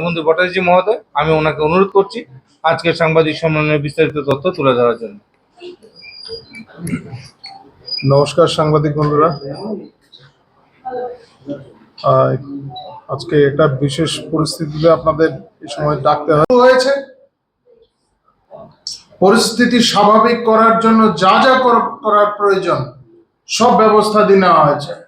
বন্ধু ভট্টাচার্য মহোদয় আমি ওনাকে অনুরোধ করছি আজকের সাংবাদিক সম্মেলনের বিস্তারিত তথ্য তুলে ধরার জন্য। নমস্কার সাংবাদিক বন্ধুরা। আজকে একটা বিশেষ পরিস্থিতিতে আপনাদের এই সময় ডাকতে হয়েছে। পরিস্থিতি স্বাভাবিক করার জন্য যা যা কর- করার প্রয়োজন সব ব্যবস্থা দিয়ে নেওয়া হয়েছে।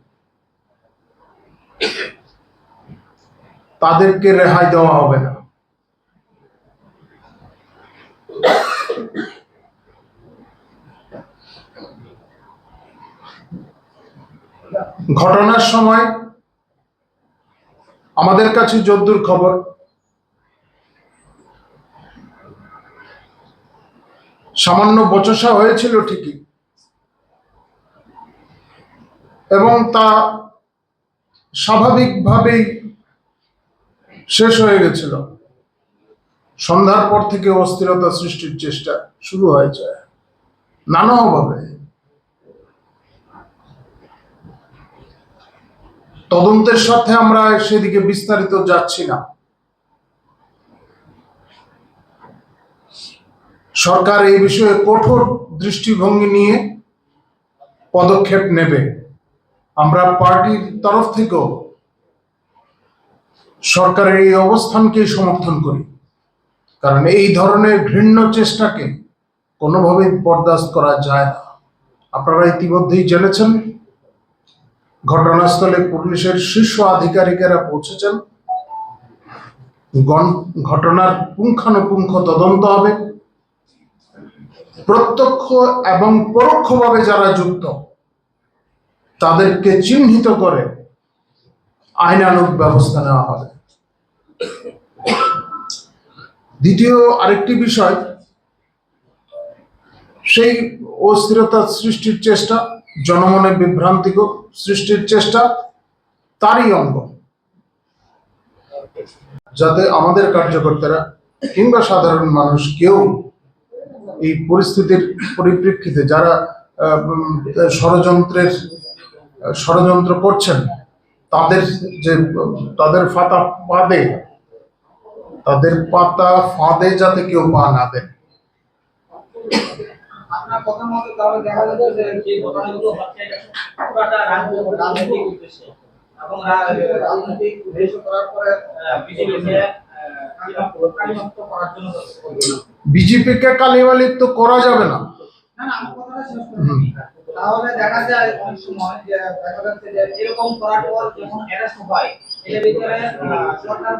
তাদেরকে রেহাই দেওয়া হবে না। ঘটনার সময় আমাদের কাছে যদ্দূর খবর। সামান্য বচসা হয়েছিল ঠিকই। এবং তা স্বাভাবিকভাবেই শেষ হয়ে গেছিল। সন্ধ্যার পর থেকে অস্থিরতা সৃষ্টির চেষ্টা শুরু হয়েছে। নানাভাবে। তদন্তের সাথে আমরা সেদিকে বিস্তারিত যাচ্ছি না। সরকার এই বিষয়ে কঠোর দৃষ্টিভঙ্গি নিয়ে পদক্ষেপ নেবে। আমরা পার্টির তরফ থেকেও সরকারের এই অবস্থানকেই সমর্থন করি। কারণ এই ধরনের ঘৃণ্য চেষ্টাকে কোনোভাবেই বরদাস্ত করা যায় না। আপনারা ইতিমধ্যেই জেনেছেন, ঘটনাস্থলে পুলিশের শীর্ষ আধিকারিকেরা পৌঁছেছেন। ঘটনার পুঙ্খানুপুঙ্খ তদন্ত হবে। প্রত্যক্ষ এবং পরোক্ষভাবে যারা যুক্ত তাদেরকে চিহ্নিত করে আইনানুগ ব্যবস্থা নেওয়া হবে। দ্বিতীয় আরেকটি বিষয়, সেই অস্থিরতা সৃষ্টির চেষ্টা, জনমনে বিভ্রান্তি সৃষ্টির চেষ্টা, তারই অঙ্গ। যাতে আমাদের কার্যকর্তারা কিংবা সাধারণ মানুষ কেউ এই পরিস্থিতির পরিপ্রেক্ষিতে যারা ষড়যন্ত্রের ষড়যন্ত্র করছেন তাদের যে তাদের ফাতা ফাঁদে তাদের পাতা ফাঁদে যাতে কেউ পা না দেয়। বিজেপিকে কালিমালিপ্ত করা যাবে না। তাহলে দেখা যায় সময় যে দেখা যাচ্ছে যে এরকম করার পর যখন অ্যারেস্ট হয়, এর ভিতরে সরকার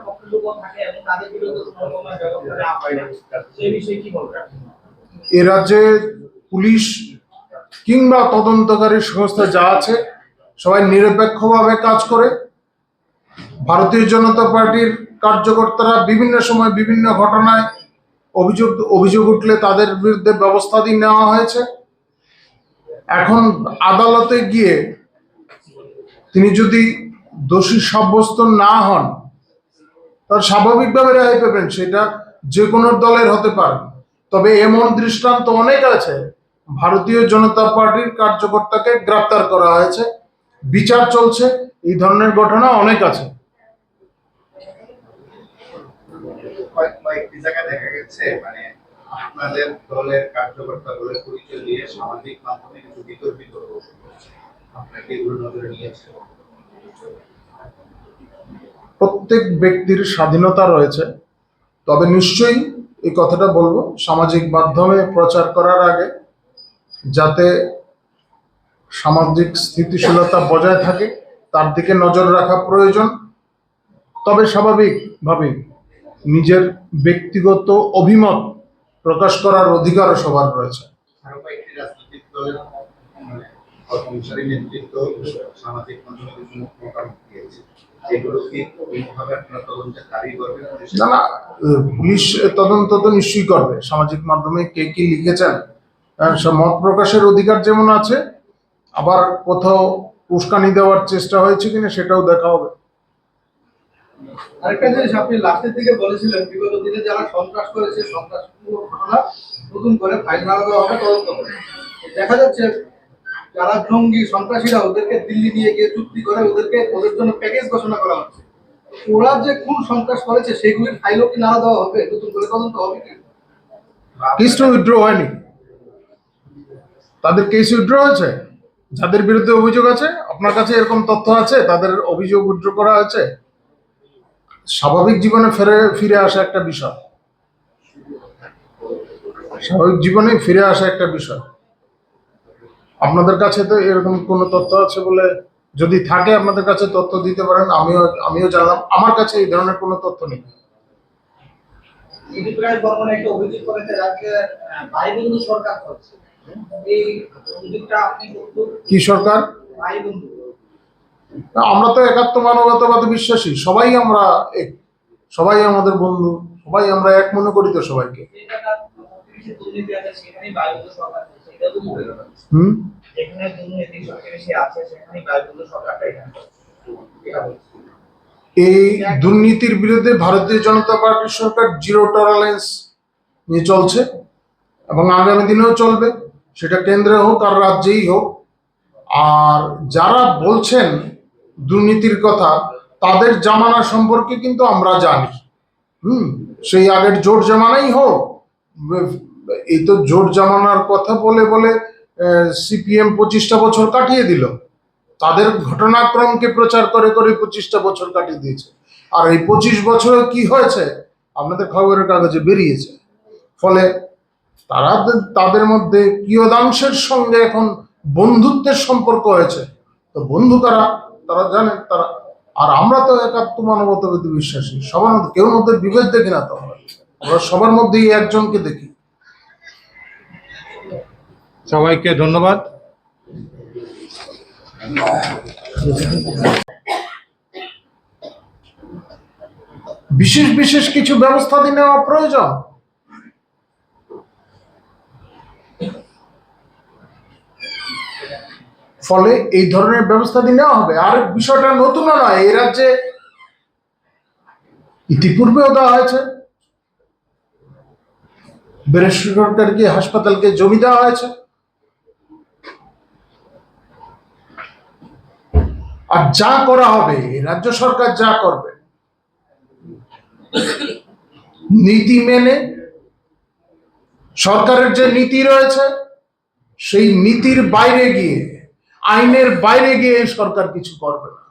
থাকে এবং তাদের বিরুদ্ধে কোনো রকমের ব্যবস্থা না। সেই বিষয়ে কি বলবেন এ রাজ্যে পুলিশ কিংবা তদন্তকারী সংস্থা যা আছে, সবাই নিরপেক্ষভাবে কাজ করে। ভারতীয় জনতা পার্টির কার্যকর্তারা বিভিন্ন সময় বিভিন্ন ঘটনায় অভিযোগ অভিযোগ উঠলে তাদের বিরুদ্ধে ব্যবস্থা দিয়ে নেওয়া হয়েছে। এখন আদালতে গিয়ে তিনি যদি দোষী সাব্যস্ত না হন তার স্বাভাবিকভাবে রেহাই পাবেন, সেটা যে কোনো দলের হতে পারে। তবে এমন দৃষ্টান্ত অনেক আছে, ভারতীয় জনতা পার্টির কার্যকর্তাকে গ্রেপ্তার করা হয়েছে, বিচার চলছে, এই ধরনের ঘটনা অনেক আছে। দেখা গেছে মানে আপনাদের দলের পরিচয় দিয়ে সামাজিক মাধ্যমে কিছু বিতর্কিত আপনাকে এগুলো নজরে প্রত্যেক ব্যক্তির স্বাধীনতা রয়েছে। তবে নিশ্চয়ই এই কথাটা বলব, সামাজিক মাধ্যমে প্রচার করার আগে যাতে সামাজিক স্থিতিশীলতা বজায় থাকে, তার দিকে নজর রাখা প্রয়োজন। তবে স্বাভাবিকভাবেই নিজের ব্যক্তিগত অভিমত প্রকাশ করার অধিকারও সবার রয়েছে। না না পুলিশ তদন্ত তো নিশ্চয়ই করবে। সামাজিক মাধ্যমে কে কি লিখেছেন মত প্রকাশের অধিকার যেমন আছে আবার কোথাও উস্কানি দেওয়ার চেষ্টা হয়েছে কিনা সেটাও দেখা হবে। আরেকটা জিনিস আপনি লাস্টের দিকে বলেছিলেন, বিগত দিনে যারা সন্ত্রাস করেছে সন্ত্রাসমূলক ঘটনা নতুন করে ফাইল মারা দেওয়া হবে, তদন্ত করে দেখা যাচ্ছে যারা জঙ্গি সন্ত্রাসীরা ওদেরকে দিল্লি নিয়ে গিয়ে চুক্তি করে, ওদেরকে ওদের জন্য প্যাকেজ ঘোষণা করা হচ্ছে। ওরা যে কোন সন্ত্রাস করেছে সেগুলির ফাইলও কি নাড়া দেওয়া হবে, নতুন করে তদন্ত হবে কি? কেসটা উইথড্র হয়নি। তাদের কেস উইথড্র হয়েছে? যাদের বিরুদ্ধে অভিযোগ আছে, আপনার কাছে এরকম তথ্য আছে? তাদের অভিযোগ উইথড্র করা হয়েছে? স্বাভাবিক জীবনে ফিরে ফিরে আসা একটা বিষয়। স্বাভাবিক জীবনে ফিরে আসা একটা বিষয়। আপনাদের কাছে তো এরকম কোনো তথ্য আছে বলে যদি থাকে আপনাদের কাছে তথ্য দিতে পারেন আমিও আমিও জানলাম। আমার কাছে এই ধরনের কোনো তথ্য নেই। কি সরকার? আমরা তো একাত্ম মানবতাবাদে বিশ্বাসী। সবাই আমরা এক। সবাই আমাদের বন্ধু। সবাই আমরা এক মনে করি তো সবাইকে। হুম। এই দুর্নীতির বিরুদ্ধে ভারতীয় জনতা পার্টির সরকার জিরো টলারেন্স নিয়ে চলছে এবং আগামী দিনেও চলবে। সেটা কেন্দ্রে হোক আর রাজ্যেই হোক। আর যারা বলছেন দুর্নীতির কথা, তাদের জামানা সম্পর্কে কিন্তু আমরা জানি। হুম, সেই আগের জোর জামানাই হোক, এই তো জোর জামানার কথা বলে বলে সিপিএম পঁচিশটা বছর কাটিয়ে দিল। তাদের ঘটনাক্রমকে প্রচার করে করে পঁচিশটা বছর কাটিয়ে দিয়েছে। আর এই পঁচিশ বছরে কি হয়েছে, আপনাদের খবরের কাগজে বেরিয়েছে। ফলে তারা তাদের মধ্যে কিয়দাংশের সঙ্গে এখন বন্ধুত্বের সম্পর্ক হয়েছে। তো বন্ধু কারা? তারা জানেন তারা আর আমরা তো একাত্ম মানবতাবাদী বিশ্বাসী। সবার মধ্যে কেউ মধ্যে বিভেদ দেখি না তো। আমরা আমরা সবার মধ্যেই একজনকে দেখি। সবাইকে ধন্যবাদ। বিশেষ বিশেষ কিছু ব্যবস্থা দিয়ে নেওয়া প্রয়োজন? ফলে এই ধরনের ব্যবস্থা দিয়ে নেওয়া হবে। আর বিষয়টা নতুন নয়, এই রাজ্যে ইতিপূর্বেও দেওয়া হয়েছে। বেসরকারকে হাসপাতালকে জমি দেওয়া হয়েছে। আর যা করা হবে, রাজ্য সরকার যা করবে, নীতি মেনে সরকারের যে নীতি রয়েছে, সেই নীতির বাইরে গিয়ে আইনের বাইরে গিয়ে সরকার কিছু করবে না।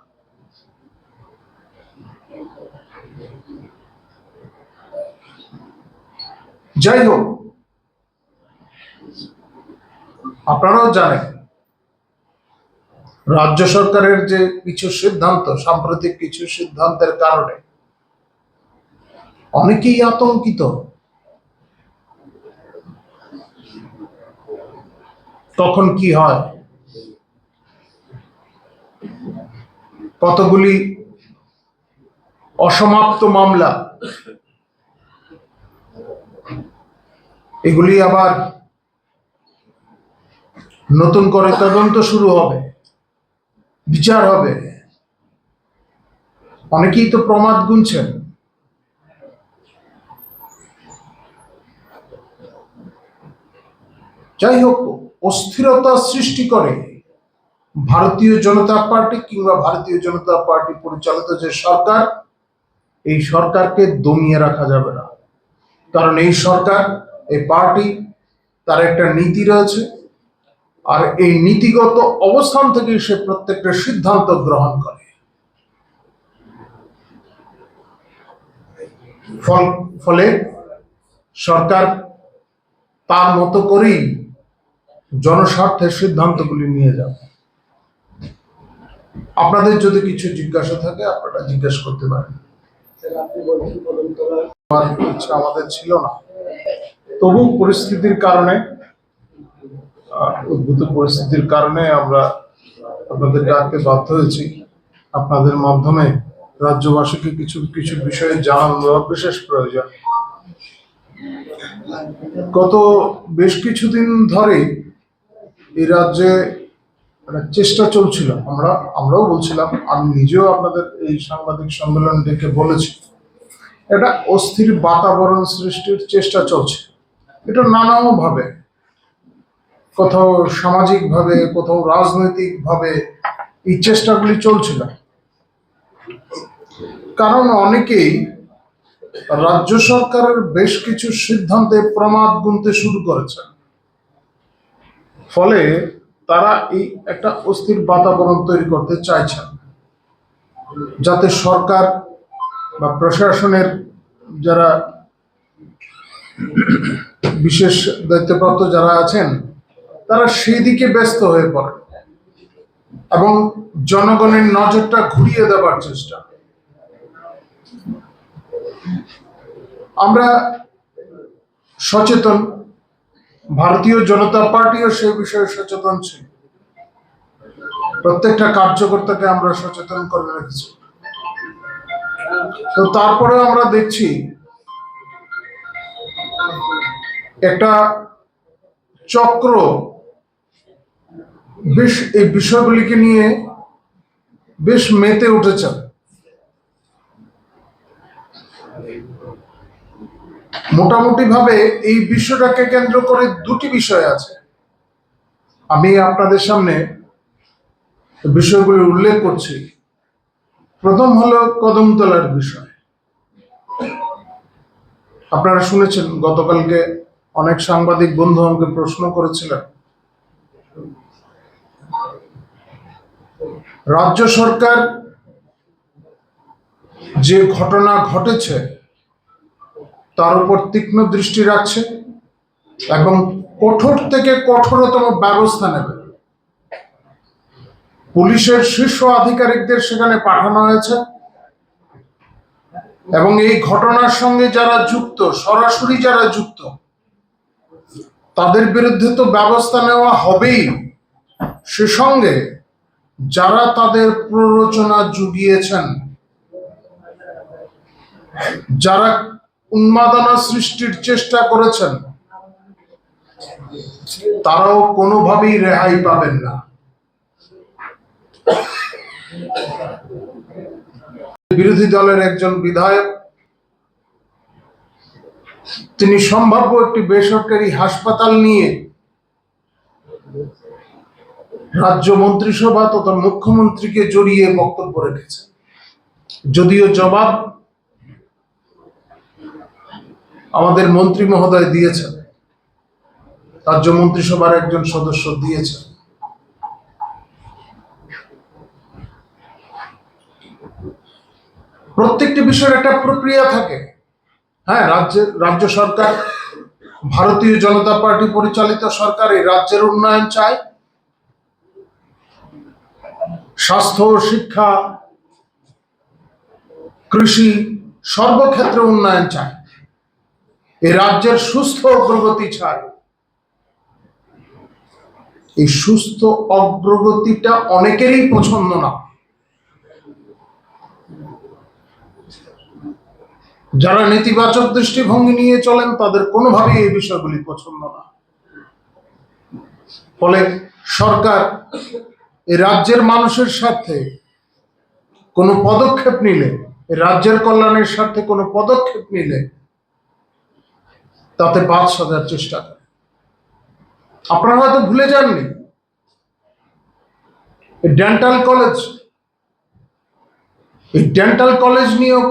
যাই হোক, আপনারাও জানেন, রাজ্য সরকারের যে কিছু সিদ্ধান্ত, সাম্প্রতিক কিছু সিদ্ধান্তের কারণে অনেকেই আতঙ্কিত। তখন কি হয়? কতগুলি অসমাপ্ত মামলা? এগুলি আবার নতুন করে তদন্ত শুরু হবে, বিচার হবে। অনেকেই তো প্রমাদ গুনছেন। যাই হোক, অস্থিরতা সৃষ্টি করে ভারতীয় জনতা পার্টি কিংবা ভারতীয় জনতা পার্টি পরিচালিত যে সরকার, এই সরকারকে দমিয়ে রাখা যাবে না। কারণ এই সরকার, এই পার্টি, তার একটা নীতি রয়েছে আর এই নীতিগত অবস্থান থেকে সে প্রত্যেকটা সিদ্ধান্ত গ্রহণ করে। ফল- সরকার তার মতো করেই জনস্বার্থের সিদ্ধান্তগুলি নিয়ে যাবে। আপনাদের যদি কিছু জিজ্ঞাসা থাকে আপনারা জিজ্ঞেস করতে পারেন। ইচ্ছা আমাদের ছিল না। তবু পরিস্থিতির কারণে উদ্ভূত পরিস্থিতির কারণে আমরা আপনাদের ডাকতে বাধ্য হয়েছি। আপনাদের মাধ্যমে রাজ্যবাসীকে কিছু কিছু বিষয়ে জানানো দেওয়া বিশেষ প্রয়োজন। গত বেশ কিছুদিন ধরে এই রাজ্যে একটা চেষ্টা চলছিল। আমরা, আমরাও বলছিলাম, আমি নিজেও আপনাদের এই সাংবাদিক সম্মেলন ডেকে বলেছি। একটা অস্থির বাতাবরণ সৃষ্টির চেষ্টা চলছে। এটা নানাভাবে কোথাও সামাজিকভাবে, কোথাও রাজনৈতিকভাবে এই চেষ্টাগুলি চলছিল। কারণ অনেকেই রাজ্য সরকারের বেশ কিছু সিদ্ধান্তে প্রমাদ গুনতে শুরু করেছে ফলে তারা এই একটা অস্থির বাতাবরণ তৈরি করতে চাইছেন। যাতে সরকার বা প্রশাসনের যারা বিশেষ দায়িত্বপ্রাপ্ত যারা আছেন, তারা সেই দিকে ব্যস্ত হয়ে পড়ে এবং জনগণের নজরটা ঘুরিয়ে দেওয়ার চেষ্টা। আমরা সচেতন ভারতীয় জনতা পার্টিও সে বিষয়ে সচেতন ছিল। প্রত্যেকটা কার্যকর্তাকে আমরা সচেতন করে রেখেছি। তো তারপরে আমরা দেখছি একটা চক্র বেশ, এই বিষয়গুলিকে নিয়ে বেশ মেতে উঠেছে। মোটামুটি ভাবে এই বিষয়টাকে কেন্দ্র করে দুটি বিষয় আছে। আমি আপনাদের সামনে বিষয়গুলি উল্লেখ করছি। প্রথম হলো কদমতলার বিষয়। আপনারা শুনেছেন, গতকালকে অনেক সাংবাদিক বন্ধু আমাকে প্রশ্ন করেছিলেন, রাজ্য সরকার যে ঘটনা ঘটেছে তার উপর তীক্ষ্ণ দৃষ্টি রাখছে এবং কঠোর থেকে কঠোরতম ব্যবস্থা নেবে। পুলিশের শীর্ষ আধিকারিকদের সেখানে পাঠানো হয়েছে এবং এই ঘটনার সঙ্গে যারা যুক্ত, সরাসরি যারা যুক্ত, তাদের বিরুদ্ধে তো ব্যবস্থা নেওয়া হবেই। সে সঙ্গে যারা তাদের প্ররোচনা জুগিয়েছেন, যারা উন্মাদনা সৃষ্টির চেষ্টা করেছেন। তারাও কোনোভাবেই রেহাই পাবেন না। বিরোধী দলের একজন বিধায়ক, তিনি সম্ভাব্য একটি বেসরকারি হাসপাতাল নিয়ে রাজ্য মন্ত্রিসভা তথা মুখ্যমন্ত্রীকে জড়িয়ে বক্তব্য রেখেছেন। যদিও জবাব আমাদের মন্ত্রী মহোদয় দিয়েছেন। রাজ্য মন্ত্রিসভার একজন সদস্য দিয়েছেন। প্রত্যেকটি বিষয়ের একটা প্রক্রিয়া থাকে। হ্যাঁ রাজ্যের, রাজ্য সরকার, ভারতীয় জনতা পার্টি পরিচালিত সরকার এই রাজ্যের উন্নয়ন চায়। স্বাস্থ্য, শিক্ষা, কৃষি সর্বক্ষেত্রে উন্নয়ন চায়। রাজ্যের সুস্থ অগ্রগতি চায় এই সুস্থ অগ্রগতিটা অনেকেরই পছন্দ না। যারা নেতিবাচক দৃষ্টিভঙ্গি নিয়ে চলেন, তাদের কোনোভাবেই এই বিষয়গুলি পছন্দ না। ফলে সরকার এই রাজ্যের মানুষের সাথে কোনো পদক্ষেপ নিলে রাজ্যের কল্যাণের স্বার্থে কোনো পদক্ষেপ নিলে তাতে বাদ সাজার চেষ্টা করে। আপনারা হয়তো ভুলে যাননি ডেন্টাল কলেজ এই ডেন্টাল কলেজ নিয়েও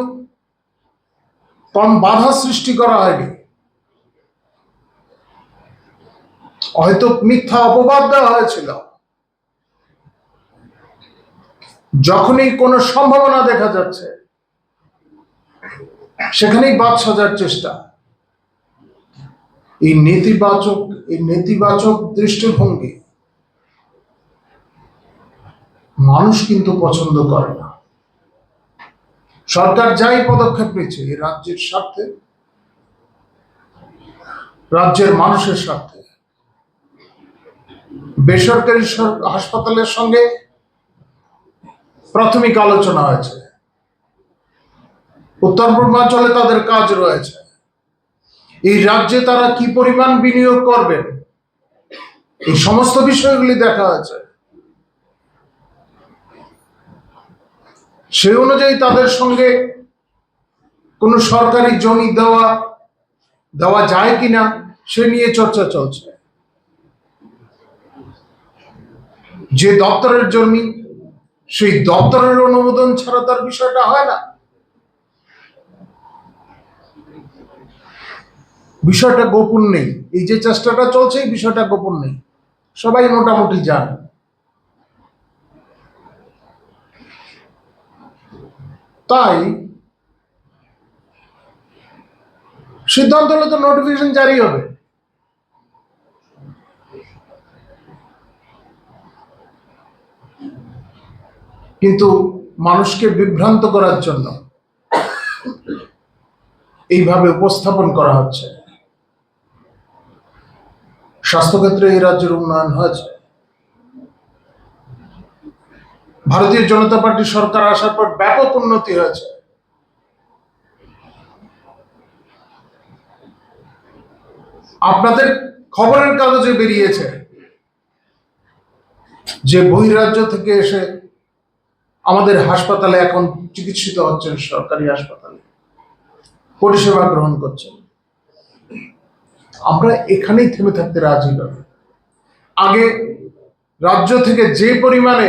কম বাধা সৃষ্টি করা হয়নি। হয়তো মিথ্যা অপবাদ দেওয়া হয়েছিল। যখনই কোনো সম্ভাবনা দেখা যাচ্ছে, সেখানেই বাদ সাজার চেষ্টা। এই নেতিবাচক এই নেতিবাচক দৃষ্টিভঙ্গি মানুষ কিন্তু পছন্দ করে না। সরকার যাই পদক্ষেপ নিচ্ছে এই রাজ্যের স্বার্থে, রাজ্যের মানুষের স্বার্থে। বেসরকারি হাসপাতালের সঙ্গে প্রাথমিক আলোচনা হয়েছে। উত্তর পূর্বাঞ্চলে তাদের কাজ রয়েছে। এই রাজ্যে তারা কি পরিমাণ বিনিয়োগ করবেন এই সমস্ত বিষয়গুলি দেখা আছে। সেই অনুযায়ী তাদের সঙ্গে কোনো সরকারি জমি দেওয়া দেওয়া যায় কিনা, সে নিয়ে চর্চা চলছে। যে দপ্তরের জমি, সেই দপ্তরের অনুমোদন ছাড়া তার বিষয়টা হয় না। বিষয়টা গোপন নেই। এই যে চেষ্টাটা চলছে, এই বিষয়টা গোপন নেই। সবাই মোটামুটি জানে। তাই সিদ্ধান্ত হলে তো নোটিফিকেশন জারি হবে। কিন্তু মানুষকে বিভ্রান্ত করার জন্য এইভাবে উপস্থাপন করা হচ্ছে। স্বাস্থ্যক্ষেত্রে এই রাজ্যের উন্নয়ন হয়েছে। ভারতীয় জনতা পার্টি সরকার আসার পর ব্যাপক উন্নতি হয়েছে। আপনাদের খবরের কাগজে বেরিয়েছে যে বহিরাজ্য থেকে এসে আমাদের হাসপাতালে এখন চিকিৎসিত হচ্ছেন সরকারি হাসপাতালে। পরিষেবা গ্রহণ করছেন। আমরা এখানেই থেমে থাকতে রাজি নই। আগে রাজ্য থেকে যে পরিমাণে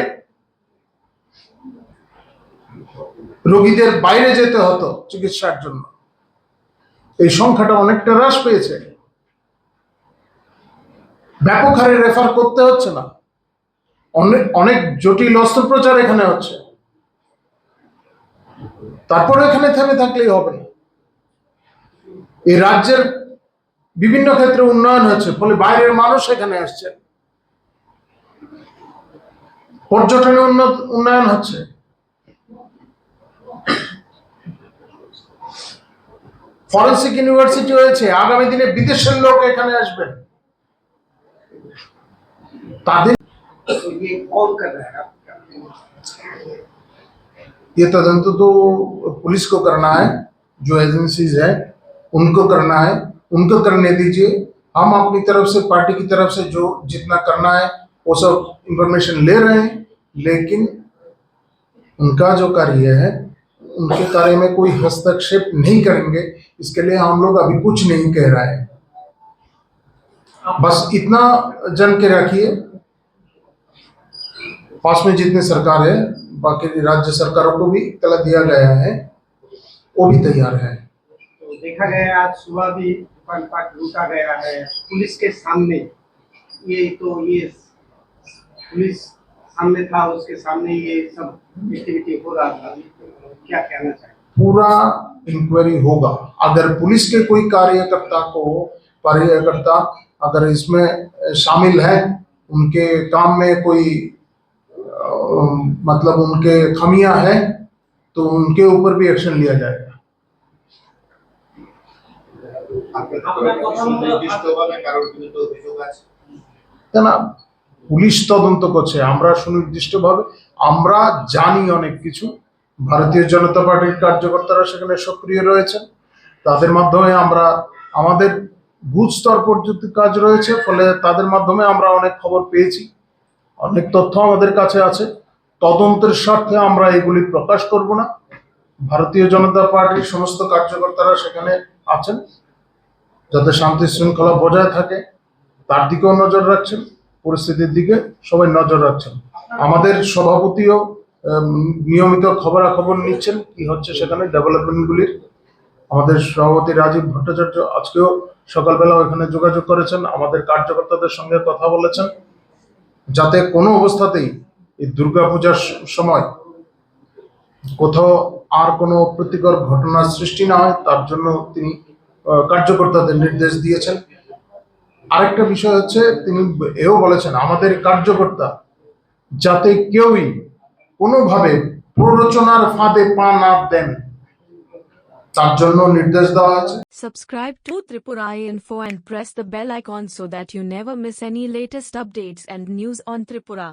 রোগীদের বাইরে যেতে হতো চিকিৎসার জন্য, এই সংখ্যাটা অনেকটা হ্রাস পেয়েছে। ব্যাপক হারে রেফার করতে হচ্ছে না। অনেক অনেক জটিল অস্ত্রোপচার এখানে হচ্ছে। তারপরে এখানে থেমে থাকলেই হবে এই রাজ্যের বিভিন্ন ক্ষেত্রে উন্নয়ন হচ্ছে ফলে বাইরের মানুষ এখানে আসছে পর্যটনে উন্নত উন্নয়ন হচ্ছে ফরেন্সিক ইউনিভার্সিটি হয়েছে আগামী দিনে বিদেশের লোক এখানে আসবেন তাদের तो ये कौन कर रहा है आप ये तदंत तो पुलिस को करना है जो एजेंसीज है उनको करना है उनको करने दीजिए। हम अपनी तरफ़ से, पार्टी की तरफ़ से जो जितना करना है, वो सब इंफॉर्मेशन ले रहे हैं, लेकिन उनका जो कार्य है, उनके कार्य में कोई हस्तक्षेप नहीं करेंगे। इसके लिए हम लोग अभी कुछ नहीं कह रहे हैं। बस इतना जन के रखिए। पास में जितनी सरकार है, बाकी राज्य सरकारों को भी इतला दिया गया है, वो भी तैयार है। तो देखा गया आज सुबह भी पाट लूटा गया है पुलिस के सामने। ये तो ये पुलिस सामने था उसके सामने ये सब एक्टिविटी हो रहा था। क्या कहना चाहिए पूरा इंक्वायरी होगा। अगर पुलिस के कोई कार्यकर्ता को कार्यकर्ता अगर इसमें शामिल है उनके काम में कोई अ, मतलब उनके खमियाँ हैं तो उनके ऊपर भी एक्शन लिया जाएगा। কেন পুলিশ তদন্ত করছে। আমরা সুনির্দিষ্টভাবে আমরা জানি অনেক কিছু। ভারতীয় জনতা পার্টির কার্যকর্তারা সেখানে সক্রিয় রয়েছেন। তাদের মাধ্যমে আমরা আমাদের বুথ স্তর পর্যন্ত কাজ রয়েছে ফলে তাদের মাধ্যমে আমরা অনেক খবর পেয়েছি। অনেক তথ্য আমাদের কাছে আছে। তদন্তের স্বার্থে আমরা এগুলি প্রকাশ করব না। ভারতীয় জনতা পার্টির সমস্ত কার্যকর্তারা সেখানে আছেন। যাতে শান্তি শৃঙ্খলা বজায় থাকে, তার দিকেও নজর রাখছেন, পরিস্থিতির দিকে সবাই নজর রাখছেন। আমাদের সভাপতিও নিয়মিত খবরাখবর নিচ্ছেন, কি হচ্ছে সেখানে ডেভেলপমেন্টগুলির। আমাদের সভাপতি রাজীব ভট্টাচার্য আজকেও সকালবেলা ওখানে যোগাযোগ করেছেন, আমাদের কার্যকর্তাদের সঙ্গে কথা বলেছেন। যাতে কোনো অবস্থাতেই এই দুর্গাপূজার সময় কোথাও আর কোনো প্রতিকর ঘটনার সৃষ্টি না হয়, তার জন্য তিনি কার্যকর্তাদের নির্দেশ দিয়েছেন। আরেকটা বিষয় হচ্ছে, তিনি এও বলেছেন, আমাদের কার্যকর্তা যাতে কেউই কোনোভাবে প্ররোচনার ফাঁদে পা না দেন, তার জন্য নির্দেশ দেওয়া আছে subscribe to Tripura info and press the bell icon so that you never miss any latest updates and news on Tripura